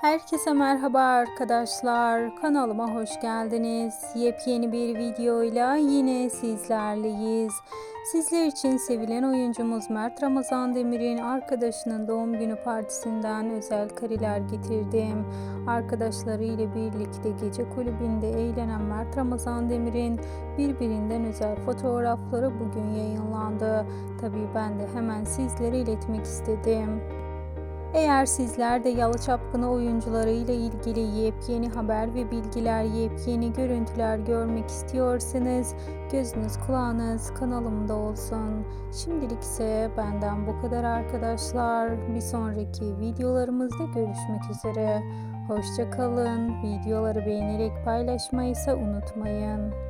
Herkese merhaba arkadaşlar. Kanalıma hoş geldiniz. Yepyeni bir videoyla yine sizlerleyiz. Sizler için sevilen oyuncumuz Mert Ramazan Demir'in arkadaşının doğum günü partisinden özel kareler getirdim. Arkadaşları ile birlikte gece kulübünde eğlenen Mert Ramazan Demir'in birbirinden özel fotoğrafları bugün yayınlandı. Tabii ben de hemen sizlere iletmek istedim. Eğer sizler de Yalı Çapkını oyuncuları ile ilgili yepyeni haber ve bilgiler, yepyeni görüntüler görmek istiyorsanız gözünüz kulağınız kanalımda olsun. Şimdilik ise benden bu kadar arkadaşlar. Bir sonraki videolarımızda görüşmek üzere. Hoşça kalın. Videoları beğenerek paylaşmayı ise unutmayın.